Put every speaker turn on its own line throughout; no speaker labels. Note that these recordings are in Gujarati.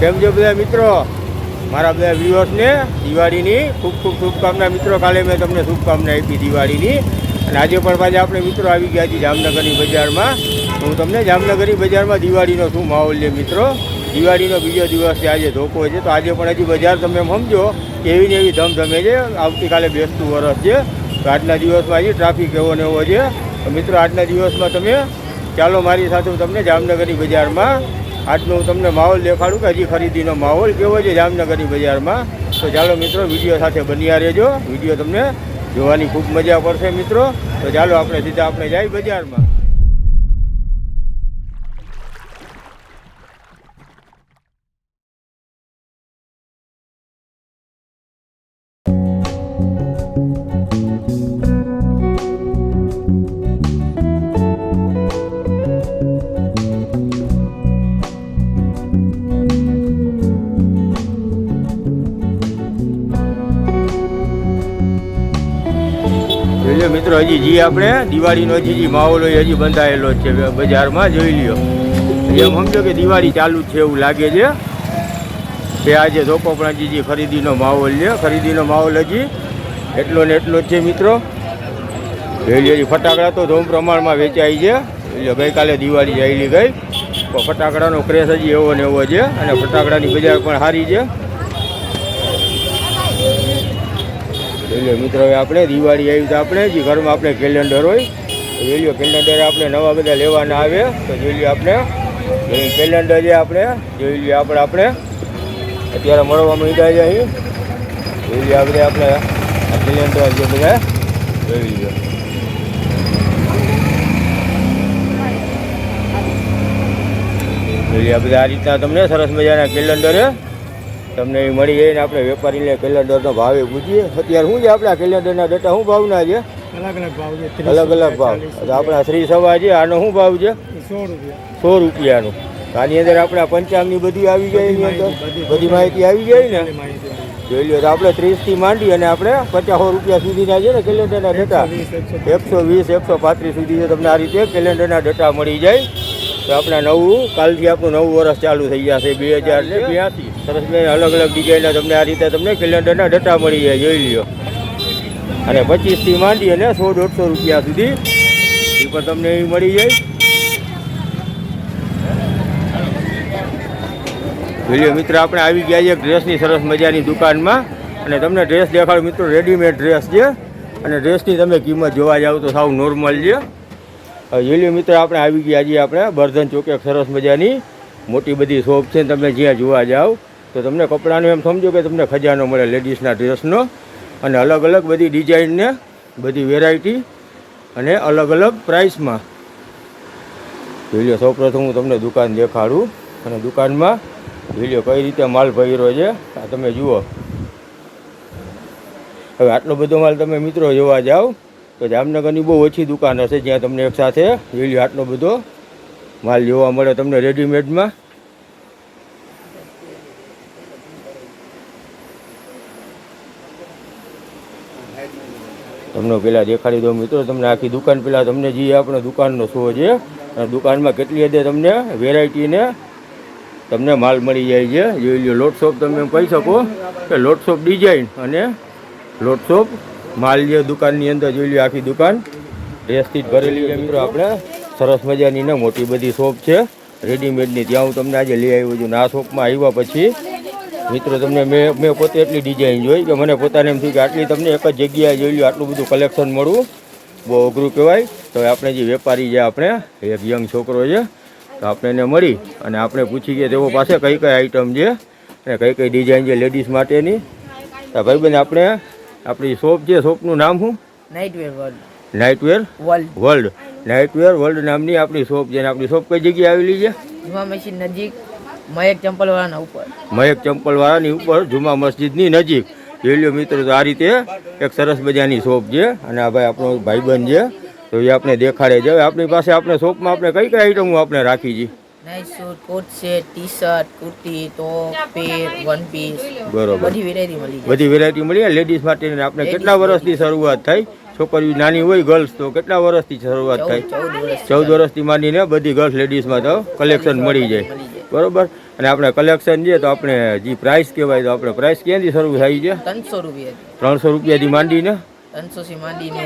કેમ છો બધા મિત્રો? મારા બધા વ્યુઅર્સને દિવાળીની ખૂબ ખૂબ શુભકામના. મિત્રો, કાલે મેં તમને શુભકામના આપી દિવાળીની. અને આજે પણ પાછા આપણે મિત્રો આવી ગયા છીએ જામનગરની બજારમાં. હું તમને જામનગરની બજારમાં દિવાળીનો શું માહોલ છે મિત્રો? દિવાળીનો બીજો દિવસ છે, આજે ધોકો છે. તો આજે પણ હજી બજાર તમે સમજો એવી ને એવી ધમધમે છે. આવતીકાલે બેસતું વરસ છે. તો આજના દિવસમાં હજી ટ્રાફિક એવો ને એવો છે. તો મિત્રો, આજના દિવસમાં તમે ચાલો મારી સાથે હું તમને જામનગરની બજારમાં આજનો હું તમને માહોલ દેખાડું કે હજી ખરીદીનો માહોલ કેવો છે જામનગરની બજારમાં? તો ચાલો મિત્રો, વીડિયો સાથે બન્યા રહેજો. વીડિયો તમને જોવાની ખૂબ મજા પડશે મિત્રો. તો ચાલો આપણે સીધા આપણે જાય બજારમાં. હજી જી આપણે. દિવાળીનો હજી જી માહોલ હોય હજી બંધાયેલો છે. બજારમાં જોઈ લ્યો. એમ સમજો કે દિવાળી ચાલુ છે એવું લાગે છે. કે આજે ધોકોપણા જે ખરીદીનો માહોલ છે. ખરીદીનો માહોલ હજી એટલો ને એટલો જ છે મિત્રો. જોઈ હજી ફટાકડા તો ધૂમ પ્રમાણમાં વેચાય છે. એટલે ગઈકાલે દિવાળી આવેલી ગઈ. તો ફટાકડાનો ક્રેશ હજી એવો ને એવો છે. અને ફટાકડાની બજાર પણ સારી છે. એટલે મિત્રો આપણે દિવાળી આવી તો આપણે જે. ઘરમાં આપણે કેલેન્ડર હોય. રેલીઓ કેલેન્ડર આપણે નવા બધા લેવાના આવે. તો જોઈ લ્યો આપણે. કેલેન્ડર છે આપણે, જોઈ લઈએ આપણે આપણે. અત્યારે મળવા માંડ્યા છે અહીં. જોઈ લઈએ આપણે આપણે કેલેન્ડર જે બધા. જોઈ લઈએ જોઈ આ બધા આ રીતના તમને સરસ મજાના કેલેન્ડર તમને એ મળી જાય ને આપણે વેપારીને કેલેન્ડરનો ભાવે પૂછીએ. અત્યારે શું છે આપણા કેલેન્ડરના ડેટા શું ભાવના છે?
અલગ અલગ ભાવ છે
અલગ અલગ ભાવ. આપણા શ્રી સભા છે આનો શું ભાવ છે?
સો રૂપિયા.
સો રૂપિયાનું. આની અંદર આપણા પંચાંગની બધી આવી જાય એની અંદર. બધી માહિતી આવી જાય ને? જોઈ લો તો આપણે ત્રીસથી માંડી અને આપણે પચાસો રૂપિયા સુધીના છે ને કેલેન્ડરના ડેટા
એકસો
વીસ એકસો પાંત્રીસ સુધી તમને આ રીતે કેલેન્ડરના ડેટા મળી જાય. તો આપણે નવું, કાલથી આપણું નવું વર્ષ ચાલુ થઈ જશે, બે હજાર ને સરસ મેં અલગ અલગ ડિઝાઇનના તમને આ રીતે તમને કેલેન્ડરના ડટા મળી જાય, જોઈ લ્યો. અને પચીસથી માંડી અને સો દોઢસો રૂપિયા સુધી એ પણ તમને એ મળી જાય. જોઈ મિત્ર, આપણે આવી ગયા છે ડ્રેસની સરસ મજાની દુકાનમાં. અને તમને ડ્રેસ દેખાડો, મિત્રો રેડીમેડ ડ્રેસ છે. અને ડ્રેસની તમે કિંમત જોવા જાઓ તો સાવ નોર્મલ છે. જોઈ મિત્ર, આપણે આવી ગયા આજે આપણે. બર્ધન ચોકે સરસ મજાની મોટી બધી શોપ છે તમે જ્યાં જોવા જાઓ, તો તમને કપડાનું એમ સમજો કે તમને ખજાનો મળે લેડીઝના ડ્રેસનો. અને અલગ અલગ બધી ડિઝાઇનને બધી વેરાયટી અને અલગ અલગ પ્રાઇસમાં વીડિયો સૌપ્રથમ હું તમને દુકાન દેખાડું. અને દુકાનમાં વીડિયો કઈ રીતે માલ ભર્યો છે, આ તમે જુઓ. હવે આટલો બધો માલ તમે મિત્રો જોવા જાઓ. તો જામનગરની બહુ ઓછી દુકાન હશે જ્યાં તમને એક સાથે લ્યો આટલો બધો માલ જોવા મળે તમને રેડીમેડમાં તમને પેલા દેખાડી દઉં મિત્રો, તમને આખી દુકાન પેલા તમને જે આપણે દુકાનનો શો છે દુકાનમાં કેટલી હદે તમને વેરાયટીને તમને માલ મળી જાય છે. જોઈ લો લોટ શોપ તમે એમ કહી શકો કે લોટ શોપ ડિઝાઇન અને લોટ શોપ માલ જે દુકાનની અંદર જોઈ લો આખી દુકાન. ડ્રેસથી જ ભરેલી છે મિત્રો આપણે. સરસ મજાની ને મોટી બધી શોપ છે. રેડીમેડની ત્યાં હું તમને આજે લઈ આવ્યો છું. ને આ શોપમાં આવ્યા પછી મિત્રો તમને મેં મેં પોતે એટલી ડિઝાઇન જોઈ કે મને પોતાને એમ થયું કે આટલી તમને એક જ જગ્યાએ જોઈ લો આટલું બધું કલેક્શન મળવું બહુ અઘરું કહેવાય. તો આપણે જે વેપારી છે આપણે, એક યંગ છોકરો છે. તો આપણે એને મળી અને આપણે પૂછી કે તેઓ પાસે કઈ કઈ આઈટમ છે અને કઈ કઈ ડિઝાઇન છે લેડીઝ માટેની. તો ભાઈબંધ આપણે આપણી શોપ છે શોપનું નામ શું?
Nightwear world
nightwear
world
world nightwear world નામની આપણી શોપ છે અને આપણી શોપ કઈ જગ્યાએ આવેલી છે?
જુમા મસ્જિદ નજીક મયક ચંપલવાળાના ઉપર.
મયક ચંપલવાળાની ઉપર જુમા મસ્જિદની નજીક. રેલ્યો મિત્રો તો આ રીતે એક સરસ મજાની શોપ છે અને આ ભાઈ આપણો ભાઈબંધ છે. તો એ આપણે દેખાડે છે. આપણી પાસે આપણે શોપમાં આપણે કઈ કઈ આઈટમો આપણે રાખી છે?
Night suit coat set T shirt kurti top pair one piece
બરોબર.
બધી વેરાયટી મળી જાય.
બધી વેરાયટી મળી લેડીઝ માટે આપણે કેટલા વર્ષથી શરૂઆત થાય છોકરીઓ નાની હોય ગર્લ્સ તો કેટલા વર્ષથી શરૂઆત થાય?
ચૌદ
વર્ષથી માંડીને બધી ગર્લ્સ લેડીઝમાં તો કલેક્શન મળી જાય. બરોબર? અને આપણે કલેક્શન છે તો આપણે જે પ્રાઇસ કહેવાય તો આપણે પ્રાઇસ ક્યાંથી શરૂ થાય છે?
ત્રણસો રૂપિયા.
ત્રણસો રૂપિયાથી માંડીને?
ત્રણસો થી માંડીને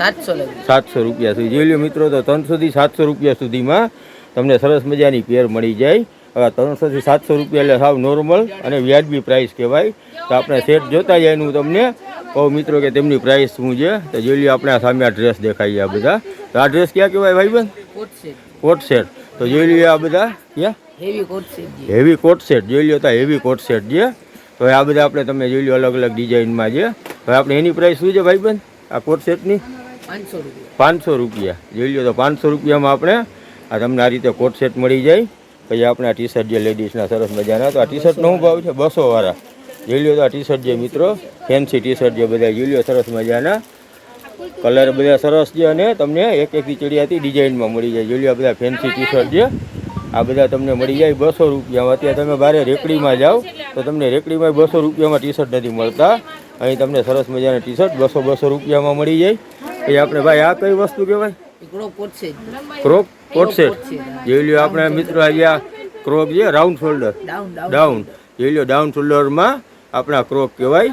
સાતસો
સાતસો રૂપિયા સુધી. જોઈ લો મિત્રો તો ત્રણસોથી સાતસો રૂપિયા સુધીમાં તમને સરસ મજાની પેર મળી જાય. હવે ત્રણસોથી સાતસો રૂપિયા એટલે સાવ નોર્મલ અને વ્યાજબી પ્રાઇસ કહેવાય. તો આપણે સેટ જોતા જાય એનું તમને. કહું મિત્રો કે તેમની પ્રાઇસ શું છે? તો જોઈ લો આપણે આ સામે આ ડ્રેસ દેખાય આ બધા. તો આ ડ્રેસ ક્યાં કહેવાય ભાઈબંધ?
કોટ સેટ
કોટ સેટ તો જોઈ લ્યો આ બધા. ક્યાં?
Heavy coat set
heavy coat set જોઈ લો તો હેવી કોટ સેટ છે. તો આ બધા આપણે તમે જોઈ લો અલગ અલગ ડિઝાઇનમાં છે. હવે આપણે એની પ્રાઇસ શું છે ભાઈબંધ? આ કોટ સેટની
પાંચસો રૂપિયા.
પાંચસો રૂપિયા. જોઈ લ્યો તો પાંચસો રૂપિયામાં આપણે આ તમને આ રીતે કોટ સેટ મળી જાય. પછી આપણે આ ટી શર્ટ જે લેડીઝના સરસ મજાના, તો આ ટી શર્ટનો શું ભાવ છે બસો વાળા જોઈ લો તો આ ટી શર્ટ જે મિત્રો ફેન્સી ટી શર્ટ જે બધા, જોઈ લો સરસ મજાના. કલર બધા સરસ છે અને તમને એક એકથી ચડિયાતી ડિઝાઇનમાં મળી જાય. જોઈ લો બધા ફેન્સી ટી શર્ટ છે આ બધા તમને મળી જાય બસો રૂપિયામાં. અત્યારે તમે બારે રેકડીમાં જાઓ, તો તમને રેકડીમાં બસો રૂપિયામાં ટી શર્ટ નથી મળતા. અહીં તમને સરસ મજાના ટી શર્ટ બસો બસો રૂપિયામાં મળી જાય. એ આપણે, ભાઈ, આ કઈ વસ્તુ કહેવાય?
એકડો કોટ સેટ
ક્રોક કોટ સેટ જોઈ લ્યો આપણે મિત્રો આજે ક્રોપ ક્રોક છે રાઉન્ડ શોલ્ડર
ડાઉન
જોઈ લ્યો ડાઉન શોલ્ડરમાં આપણા ક્રોક કહેવાય.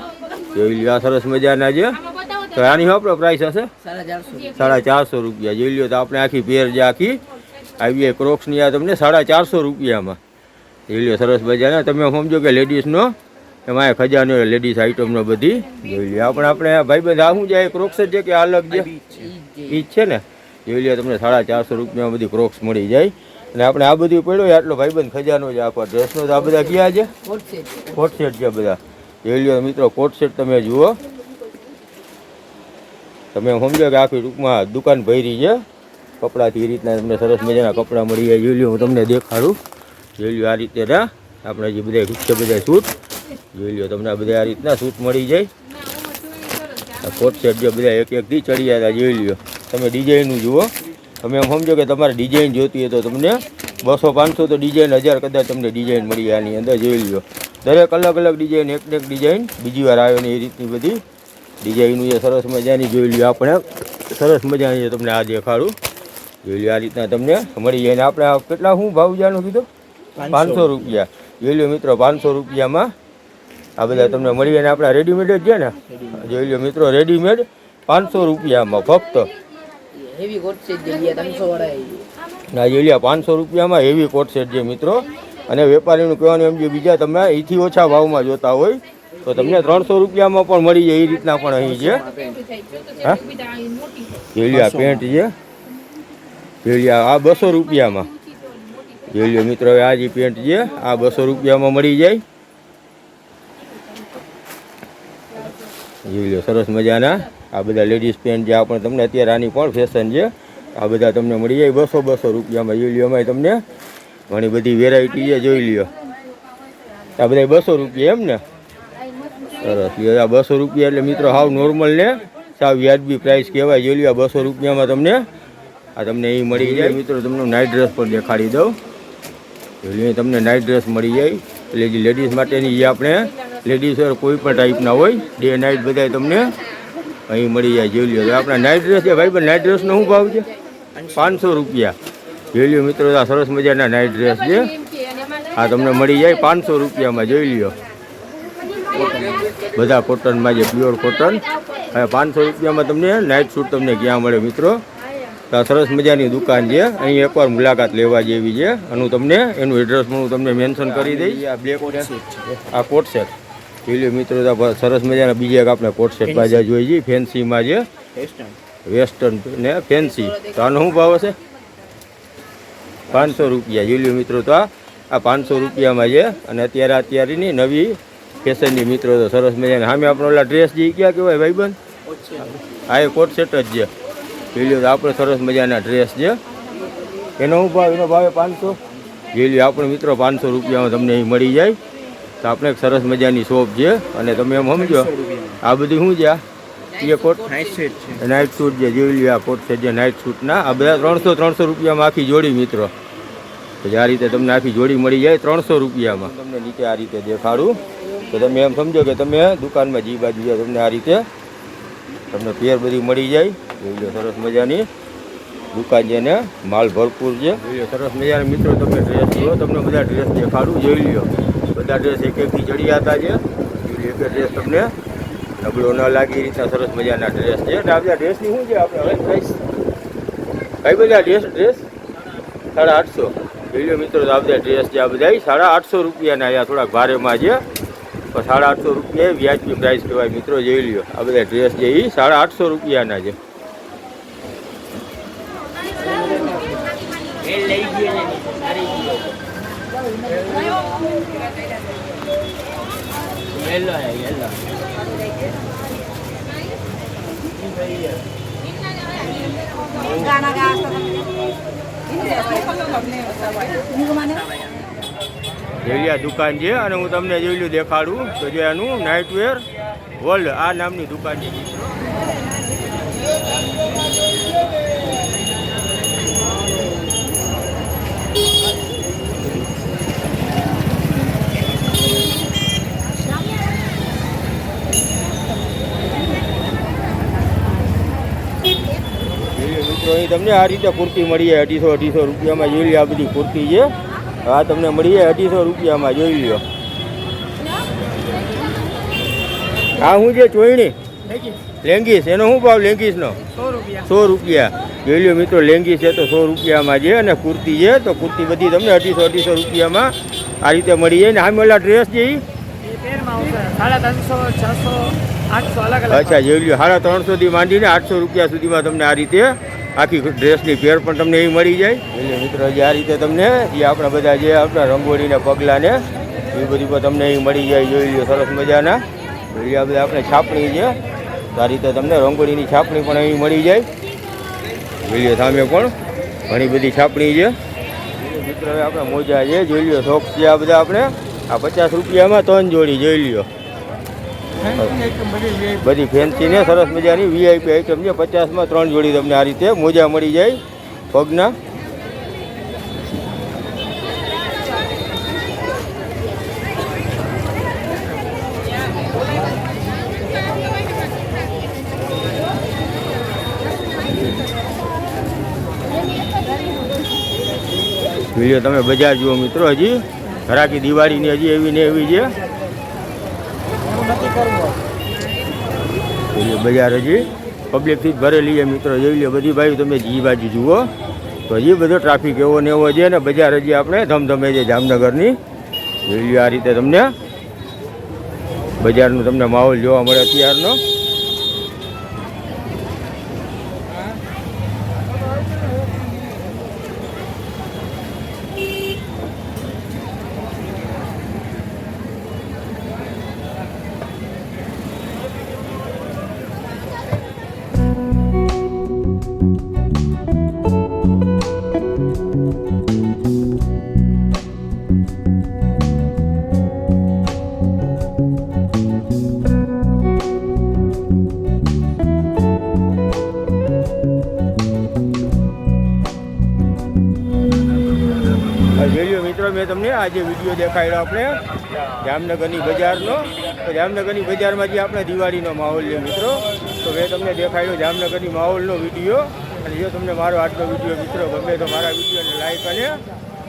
જોઈ લ્યો આ સરસ મજાના છે. તો આની શું આપણો પ્રાઇસ હશે?
સાડા ચારસો
રૂપિયા. જોઈ લ્યો તો આપણે આખી પેર જે આખી આવી ક્રોક્સની આ તમને સાડા ચારસો રૂપિયામાં. જોઈ લ્યો સરસ મજાના. તમે સમજો કે લેડીઝનો એમાં એ ખજાનો લેડીઝ આઈટમનો બધી. જોઈ લ્યો આપણે આપણે ભાઈબંધ બધા શું જાય ક્રોક્સ છે કે અલગ છે? ઈજ જ છે ને? જોઈ લ્યો તમને સાડા ચારસો રૂપિયામાં બધી ક્રોક્સ મળી જાય. અને આપણે આ બધું પડ્યો આટલો ભાઈબંધ ખજાનો છે આખો ડ્રેસનો તો આ બધા ક્યાં છે?
કોટ સેટ
છે બધા. જોઈ લ્યો મિત્રો કોટ સેટ તમે જુઓ. તમે સમજો કે આખી ટૂંકમાં દુકાન ભરી છે. કપડાથી એ રીતના તમને સરસ મજાના કપડાં મળી જાય. જોઈ લો, હું તમને દેખાડું. જોઈ લ્યો આ રીતે ના આપણે જે બધા છે બધા સૂટ. જોઈ લ્યો તમને આ બધા આ રીતના સૂટ મળી જાય. કોટ સેટ જે બધા એક એકથી ચડી હતા જોઈ લ્યો તમે ડિઝાઇનનું જુઓ. તમે એમ સમજો કે તમારે ડિઝાઇન જોતી હોય તો તમને બસો પાંચસો તો ડિઝાઇન હજાર કદાચ તમને ડિઝાઇન મળી આની અંદર જોઈ લો દરેક અલગ અલગ ડિઝાઇન એક ને એક ડિઝાઇન. બીજી વાર આવે ને એ રીતની બધી ડિઝાઇનનું જે સરસ મજાની જોઈ લો આપણે. સરસ મજાની તમને આ દેખાડું. જોઈ લો આ રીતના તમને મળી જાય. ને આપણે કેટલા શું ભાવ જાણું કીધું? પાંચસો. રૂપિયા. જોઈ લ્યો મિત્રો પાંચસો રૂપિયામાં આ બધા તમને મળી જાય. ને આપણા રેડીમેડ જ છે ને? જોઈ લ્યો મિત્રો રેડીમેડ પાંચસો રૂપિયામાં ફક્ત
હેવી કોટ સેટ જે લીયા ત્રણસો વાળા આવી
ના જોઈ લ્યો પાંચસો રૂપિયામાં હેવી કોટ સેટ છે મિત્રો. અને વેપારીનું કહેવાનું એમ જે બીજા તમે એથી ઓછા ભાવમાં જોતા હોય તો તમને ત્રણસો રૂપિયામાં પણ મળી જાય એ રીતના પણ અહીં છે. હા? જોઈ પેન્ટ છે. જોઈ આ બસો રૂપિયામાં. જોઈ લ્યો મિત્રો હવે આ જે પેન્ટ છે આ બસો રૂપિયામાં મળી જાય. જોઈ સરસ મજાના. આ બધા લેડીઝ પેન્ટ જે આપણે તમને અત્યારે આની પણ ફેશન છે આ બધા તમને મળી જાય બસો બસો રૂપિયામાં. જોઈ લ્યો એમાંય તમને ઘણી બધી વેરાયટી છે જોઈ લ્યો. આ બધા બસો રૂપિયા એમ ને? સરસ. આ બસો રૂપિયા એટલે મિત્રો હાવ નોર્મલ ને. સાવ વ્યાજબી પ્રાઇસ કહેવાય. જોઈ લ્યો આ બસો રૂપિયામાં તમને આ તમને એ મળી જાય. મિત્રો તમને નાઇટ ડ્રેસ પણ દેખાડી દઉં. જોઈ તમને નાઇટ ડ્રેસ મળી જાય. એટલે જે લેડીઝ માટેની જે આપણે લેડીઝ કોઈ પણ ટાઈપના હોય. ડે નાઇટ બધા તમને અહીં મળી જાય જોઈ લો તો આપણા નાઇટ ડ્રેસ છે ભાઈ પણ નાઇટ ડ્રેસનો શું ભાવ છે? પાંચસો રૂપિયા. જોઈ લ્યો મિત્રો આ સરસ મજાના નાઇટ ડ્રેસ છે. આ તમને મળી જાય પાંચસો રૂપિયામાં જોઈ લ્યો. બધા કોટનમાં જે પ્યોર કોટન હવે પાંચસો રૂપિયામાં તમને નાઇટ સૂટ તમને ક્યાં મળે મિત્રો? તો આ સરસ મજાની દુકાન છે. અહીં એકવાર મુલાકાત લેવા જેવી છે. અને હું તમને એનું એડ્રેસ પણ હું તમને મેન્શન કરી દઈશ. આ બ્લેક આ કોટ સેટ જોઈ મિત્ર સરસ મજાના બીજા એક આપણે કોટ સેટ બાજા જોઈએ છીએ ફેન્સીમાં છે. વેસ્ટર્ન ને ફેન્સી. તો આનો શું ભાવ હશે? પાંચસો રૂપિયા. જોઈ લ્યો મિત્રો તો આ. પાંચસો રૂપિયામાં છે. અને અત્યારે અત્યારેની નવી ફેશનની મિત્રો તો સરસ મજાની. સામે આપણો ઓલા ડ્રેસ જે ક્યાં કહેવાય ભાઈબંધ હા એ કોટ સેટ જ છે. જોઈ લ્યો તો આપણે સરસ મજાના ડ્રેસ છે. એનો શું ભાવ? એનો ભાવે પાંચસો? જોઈ લ્યો આપણે મિત્રો પાંચસો રૂપિયામાં તમને અહીં મળી જાય. તો આપણે સરસ મજાની શોપ છે અને તમે એમ સમજો, આ બધી શું છે એ કોટ? નાઇટ સૂટ જે જોઈ લ્યો આ કોટ છે જે નાઇટ સૂટના. આ બધા ત્રણસો ત્રણસો રૂપિયામાં આખી જોડી મિત્રો. તો આ રીતે તમને આખી જોડી મળી જાય ત્રણસો રૂપિયામાં. તમને નીચે આ રીતે દેખાડું. તો તમે એમ સમજો કે તમે દુકાનમાં જી બાજુ છે તમને આ રીતે તમને પેર બધી મળી જાય. જોઈ લો સરસ મજાની દુકાન છે ને, માલ ભરપૂર છે. સરસ મજાના મિત્રો, તમને ડ્રેસ લો તમને બધા ડ્રેસ દેખાડું. જોઈ લ્યો. બધા ડ્રેસ એક એકથી ચડિયાતા છે એક એક ડ્રેસ તમને નબળો ન લાગે એ રીતના સરસ મજાના ડ્રેસ છે. આ બધા ડ્રેસની શું છે આપણે હવે પ્રાઇસ કઈ બધા ડ્રેસ ડ્રેસ સાડા આઠસો. જોઈએ મિત્રો આ બધા ડ્રેસ છે આ બધા. સાડા આઠસો રૂપિયાના અહીંયા થોડાક ભારેમાં છે. પણ સાડા આઠસો રૂપિયા વ્યાજબી પ્રાઇસ કહેવાય મિત્રો, જોઈ લ્યો. આ બધા ડ્રેસ છે એ સાડા આઠસો રૂપિયાના છે. જેવી આ દુકાન છે અને હું તમને જોયેલું દેખાડું. તો જે આનું નાઇટવેર વર્લ્ડ આ નામની દુકાન છે. તમને આ રીતે કુર્તી મળી જાય અઢીસો અઢીસો રૂપિયામાં. જોઈ લો આ બધી કુર્તી છે. આ તમને મળી જાય અઢીસો રૂપિયામાં. જોઈ લો. આ હું છે, ચોયણી? લેંગીસ. એનો શું ભાવ લેંગીસનો?
સો રૂપિયા.
જોઈ લો મિત્રો લેંગી છે તો સો રૂપિયામાં છે અને કુર્તી છે તો કુર્તી બધી તમને અઢીસો અઢીસો રૂપિયામાં આ રીતે મળી જાય ને આમ ઓલા ડ્રેસ
એ
અચ્છા, જોઈ લો સાડા ત્રણસોથી માંડીને આઠસો રૂપિયા સુધીમાં તમને આ રીતે આખી ડ્રેસની પેર પણ તમને એ મળી જાય. એટલે મિત્રો, જે આ રીતે તમને જે આપણા બધા જે આપણા રંગોળીના પગલાને એ બધી પણ તમને એ મળી જાય. જોઈ લો સરસ મજાના. જોઈ આ બધા આપણે છાપણી છે. આ રીતે તમને રંગોળીની છાપણી પણ અહીં મળી જાય. જોઈ લો સામે પણ ઘણી બધી છાપણી છે. મિત્રો આપણે મોજા છે. જોઈ લો શોખ છે આ બધા આપણે. આ પચાસ રૂપિયામાં ત્રણ જોડી, જોઈ લ્યો. બધી ફેન્સી ને, સરસ મજાની વીઆઈપી આઈટમ છે. પચાસમાં ત્રણ જોડી તમને આ રીતે મોજા મળી જાય પગના. વીડિયો તમે બજાર જુઓ મિત્રો હજી. ઘરાકી દિવાળીની હજી એવી ને એવી છે. એટલે બજાર હજી પબ્લિકથી જ ભરેલી છે મિત્રો, જોઈ લો બધી ભાઈ તમે જી બાજુ જુઓ. તો હજી બધો ટ્રાફિક એવો ને એવો છે ને બજાર હજી આપણે ધમધમે છે જામનગરની. જોઈ લો આ રીતે તમને બજારનો તમને માહોલ જોવા મળે અત્યારનો. જે વીડિયો દેખાડ્યો આપણે જામનગરની બજારનો. તો જામનગરની બજારમાં જે આપણે દિવાળીનો માહોલ છે મિત્રો, તો મેં તમને દેખાડ્યો જામનગરની માહોલનો વીડિયો. અને જો તમને મારો આજનો વીડિયો મિત્રો ગમે તો મારા વિડીયોને લાઈક અને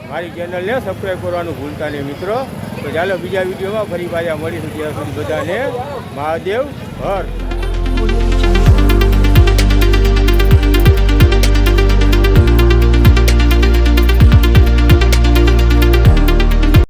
મારી ચેનલને સબસ્ક્રાઈબ કરવાનું ભૂલતા નહીં મિત્રો. તો ચાલો બીજા વિડીયોમાં ફરી પાછા મળીશું. ત્યાં સુધી બધાને મહાદેવ હર.